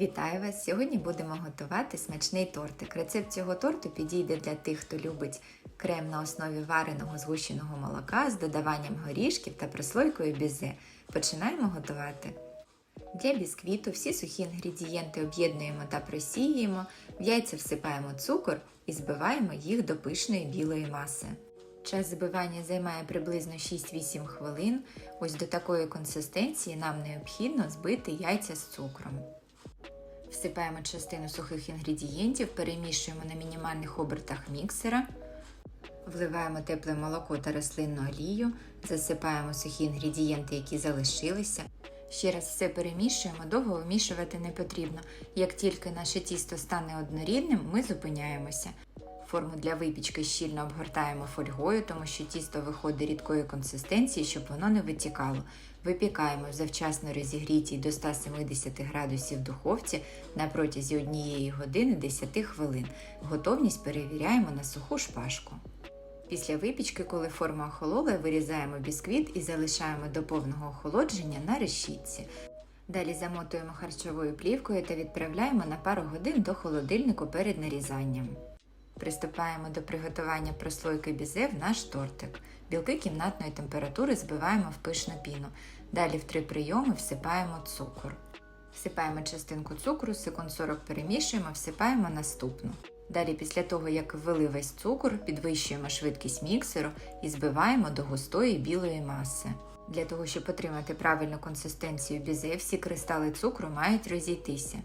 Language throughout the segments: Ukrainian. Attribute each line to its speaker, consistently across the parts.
Speaker 1: Вітаю вас! Сьогодні будемо готувати смачний тортик. Рецепт цього торту підійде для тих, хто любить крем на основі вареного згущеного молока з додаванням горішків та прослойкою бізе. Починаємо готувати. Для бісквіту всі сухі інгредієнти об'єднуємо та просіюємо, в яйця всипаємо цукор і збиваємо їх до пишної білої маси. Час збивання займає приблизно 6-8 хвилин. Ось до такої консистенції нам необхідно збити яйця з цукром. Всипаємо частину сухих інгредієнтів, перемішуємо на мінімальних обертах міксера, вливаємо тепле молоко та рослинну олію, засипаємо сухі інгредієнти, які залишилися. Ще раз все перемішуємо, довго вмішувати не потрібно. Як тільки наше тісто стане однорідним, ми зупиняємося. Форму для випічки щільно обгортаємо фольгою, тому що тісто виходить рідкої консистенції, щоб воно не витікало. Випікаємо в завчасно розігрітій до 170 градусів духовці на протязі однієї години 10 хвилин. Готовність перевіряємо на суху шпажку. Після випічки, коли форма охолола, вирізаємо бісквіт і залишаємо до повного охолодження на решітці. Далі замотуємо харчовою плівкою та відправляємо на пару годин до холодильнику перед нарізанням. Приступаємо до приготування прослойки бізе в наш тортик. Білки кімнатної температури збиваємо в пишну піну. Далі в три прийоми всипаємо цукор. Всипаємо частинку цукру, секунд 40 перемішуємо, всипаємо наступну. Далі, після того, як ввели весь цукор, підвищуємо швидкість міксеру і збиваємо до густої білої маси. Для того, щоб отримати правильну консистенцію бізе, всі кристали цукру мають розійтися.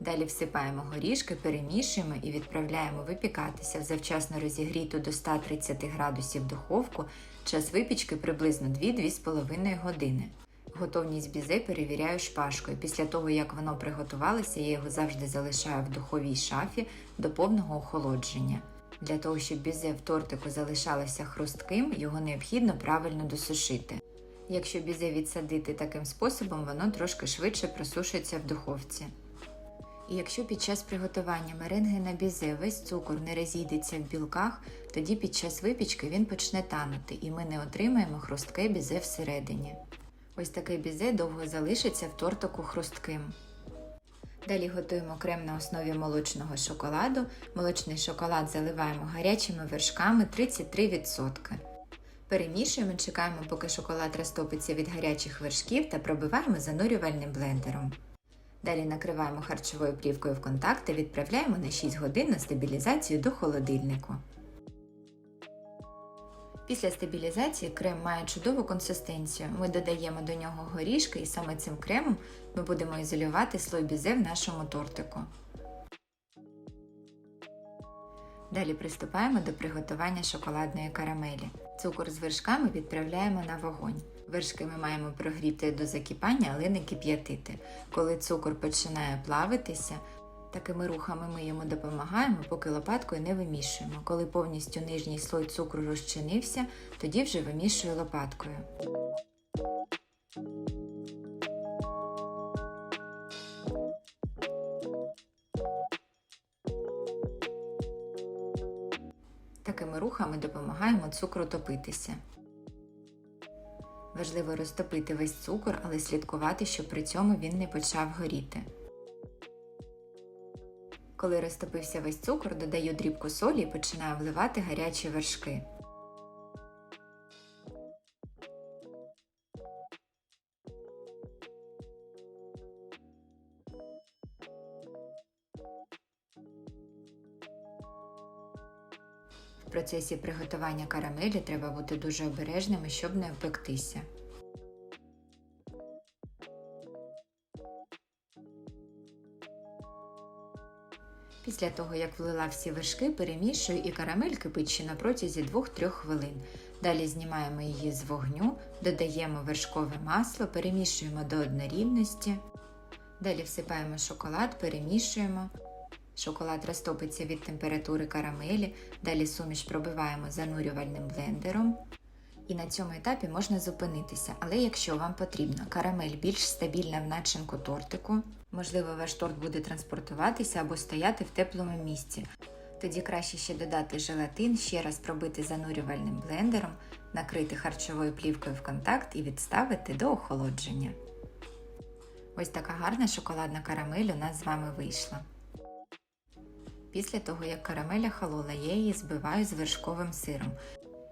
Speaker 1: Далі всипаємо горішки, перемішуємо і відправляємо випікатися в завчасно розігріту до 130 градусів духовку. Час випічки приблизно 2-2,5 години. Готовність бізе перевіряю шпажкою. Після того, як воно приготувалося, я його завжди залишаю в духовій шафі до повного охолодження. Для того, щоб бізе в тортику залишалося хрустким, його необхідно правильно досушити. Якщо бізе відсадити таким способом, воно трошки швидше просушиться в духовці. І якщо під час приготування меренги на бізе весь цукор не розійдеться в білках, тоді під час випічки він почне танути і ми не отримаємо хрустке бізе всередині. Ось таке бізе довго залишиться в тортику хрустким. Далі готуємо крем на основі молочного шоколаду. Молочний шоколад заливаємо гарячими вершками 33%. Перемішуємо, чекаємо, поки шоколад розтопиться від гарячих вершків та пробиваємо занурювальним блендером. Далі накриваємо харчовою плівкою в контакт та відправляємо на 6 годин на стабілізацію до холодильнику. Після стабілізації крем має чудову консистенцію. Ми додаємо до нього горішки і саме цим кремом ми будемо ізолювати слой бізе в нашому тортику. Далі приступаємо до приготування шоколадної карамелі. Цукор з вершками відправляємо на вогонь. Вершки ми маємо прогріти до закипання, але не кип'ятити. Коли цукор починає плавитися, такими рухами ми йому допомагаємо, поки лопаткою не вимішуємо. Коли повністю нижній слой цукру розчинився, тоді вже вимішую лопаткою. Такими рухами допомагаємо цукру топитися. Важливо розтопити весь цукор, але слідкувати, щоб при цьому він не почав горіти. Коли розтопився весь цукор, додаю дрібку солі і починаю вливати гарячі вершки. В процесі приготування карамелі треба бути дуже обережними, щоб не опектися. Після того, як влила всі вершки, перемішую і карамель кипить ще на протязі 2-3 хвилин. Далі знімаємо її з вогню, додаємо вершкове масло, перемішуємо до однорідності. Далі всипаємо шоколад, перемішуємо. Шоколад розтопиться від температури карамелі, далі суміш пробиваємо занурювальним блендером. І на цьому етапі можна зупинитися, але якщо вам потрібна карамель більш стабільна в начинку тортику, можливо, ваш торт буде транспортуватися або стояти в теплому місці. Тоді краще ще додати желатин, ще раз пробити занурювальним блендером, накрити харчовою плівкою в контакт і відставити до охолодження. Ось така гарна шоколадна карамель у нас з вами вийшла. Після того, як карамеля холола, я її збиваю з вершковим сиром.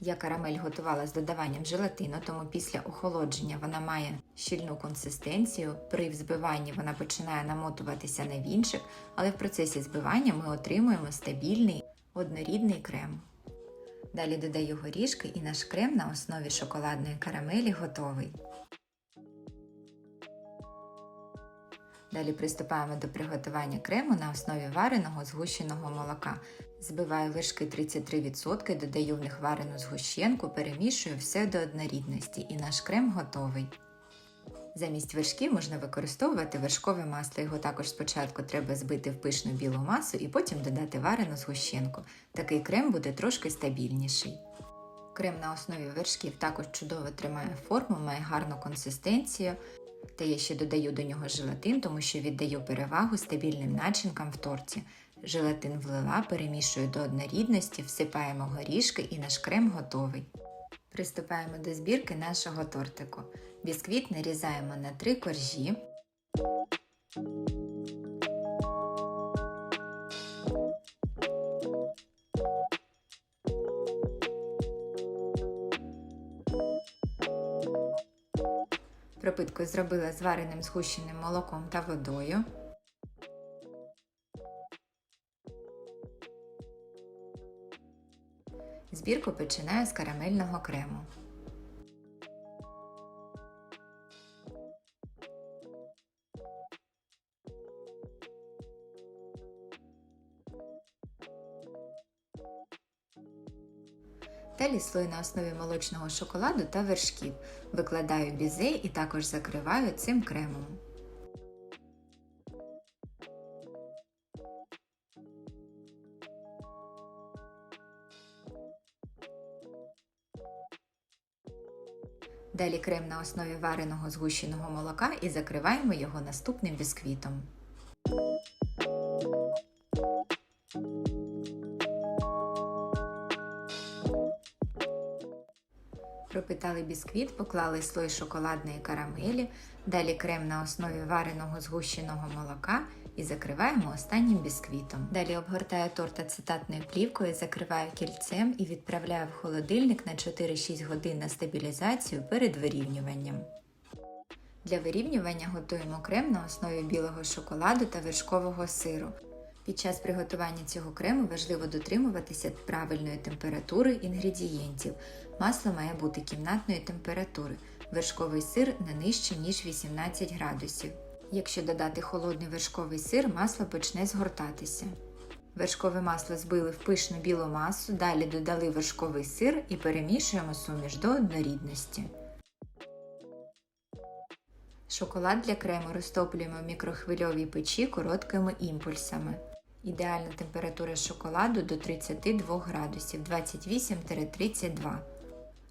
Speaker 1: Я карамель готувала з додаванням желатину, тому після охолодження вона має щільну консистенцію. При взбиванні вона починає намотуватися на вінчик, але в процесі збивання ми отримуємо стабільний однорідний крем. Далі додаю горішки і наш крем на основі шоколадної карамелі готовий. Далі приступаємо до приготування крему на основі вареного згущеного молока. Збиваю вершки 33%, додаю в них варену згущенку, перемішую все до однорідності і наш крем готовий. Замість вершків можна використовувати вершкове масло. Його також спочатку треба збити в пишну білу масу і потім додати варену згущенку. Такий крем буде трошки стабільніший. Крем на основі вершків також чудово тримає форму, має гарну консистенцію. Та я ще додаю до нього желатин, тому що віддаю перевагу стабільним начинкам в торті. Желатин влила, перемішую до однорідності, всипаємо горішки і наш крем готовий. Приступаємо до збірки нашого тортику. Бісквіт нарізаємо на три коржі. Пропитку зробила з вареним згущеним молоком та водою. Збірку починаю з карамельного крему. Слой на основі молочного шоколаду та вершків. Викладаю бізе і також закриваю цим кремом. Далі крем на основі вареного згущеного молока і закриваємо його наступним бісквітом. Пропитали бісквіт, поклали слой шоколадної карамелі, далі крем на основі вареного згущеного молока і закриваємо останнім бісквітом. Далі обгортаю торт ацетатною плівкою, закриваю кільцем і відправляю в холодильник на 4-6 годин на стабілізацію перед вирівнюванням. Для вирівнювання готуємо крем на основі білого шоколаду та вершкового сиру. Під час приготування цього крему важливо дотримуватися правильної температури інгредієнтів. Масло має бути кімнатної температури, вершковий сир не нижче, ніж 18 градусів. Якщо додати холодний вершковий сир, масло почне згортатися. Вершкове масло збили в пишну білу масу, далі додали вершковий сир і перемішуємо суміш до однорідності. Шоколад для крему розтоплюємо в мікрохвильовій печі короткими імпульсами. Ідеальна температура шоколаду до 32 градусів 28-32.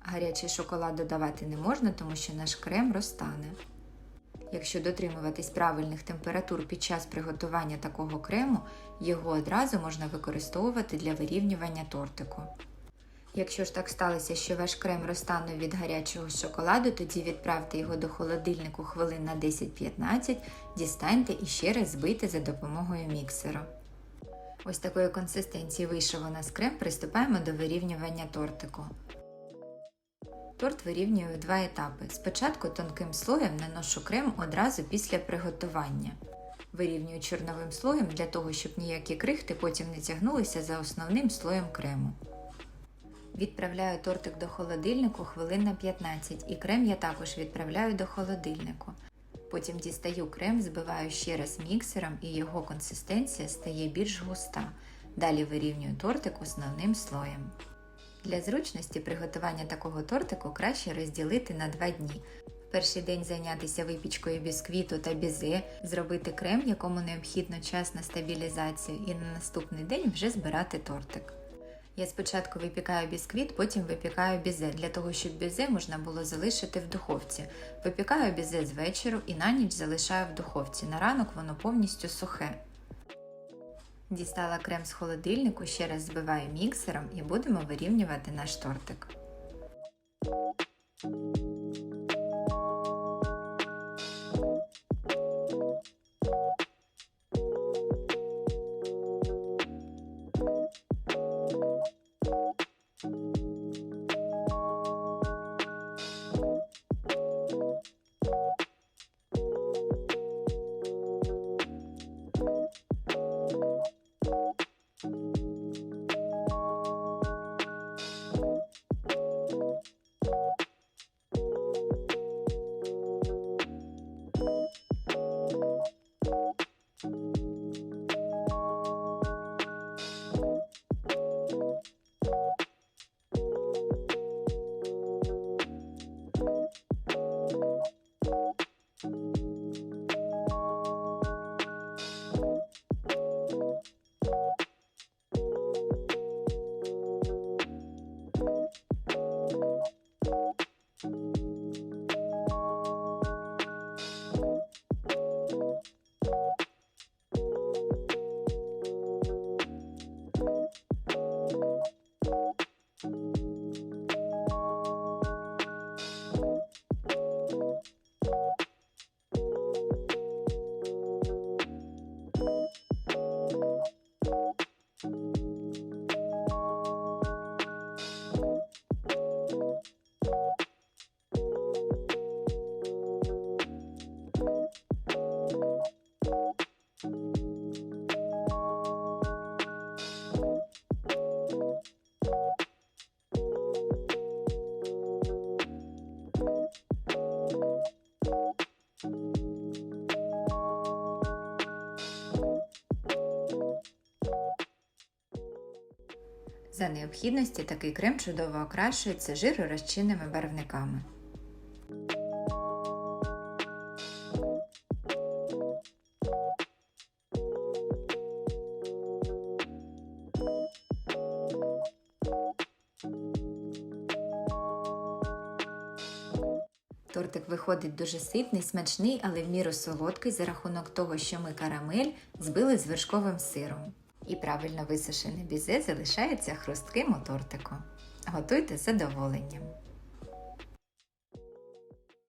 Speaker 1: Гарячий шоколад додавати не можна, тому що наш крем розтане. Якщо дотримуватись правильних температур під час приготування такого крему, його одразу можна використовувати для вирівнювання тортику. Якщо ж так сталося, що ваш крем розтанув від гарячого шоколаду, тоді відправте його до холодильнику хвилин на 10-15, дістаньте і ще раз збийте за допомогою міксера. Ось такої консистенції вийшов у нас крем, приступаємо до вирівнювання тортику. Торт вирівнюю в два етапи. Спочатку тонким слоєм наношу крем одразу після приготування. Вирівнюю чорновим слоєм для того, щоб ніякі крихти потім не тягнулися за основним слоєм крему. Відправляю тортик до холодильнику хвилин на 15 і крем я також відправляю до холодильнику. Потім дістаю крем, збиваю ще раз міксером і його консистенція стає більш густа. Далі вирівнюю тортик основним слоєм. Для зручності приготування такого тортику краще розділити на два дні. Перший день зайнятися випічкою бісквіту та бізе, зробити крем, якому необхідно час на стабілізацію, і на наступний день вже збирати тортик. Я спочатку випікаю бісквіт, потім випікаю бізе, для того, щоб бізе можна було залишити в духовці. Випікаю бізе з вечору і на ніч залишаю в духовці. На ранок воно повністю сухе. Дістала крем з холодильнику, ще раз збиваю міксером і будемо вирівнювати наш тортик. За необхідності такий крем чудово окрашується жиророзчинними барвниками. Тортик виходить дуже ситний, смачний, але в міру солодкий за рахунок того, що ми карамель збили з вершковим сиром. І правильно висушене бізе залишається хрустким у тортику. Готуйте задоволенням.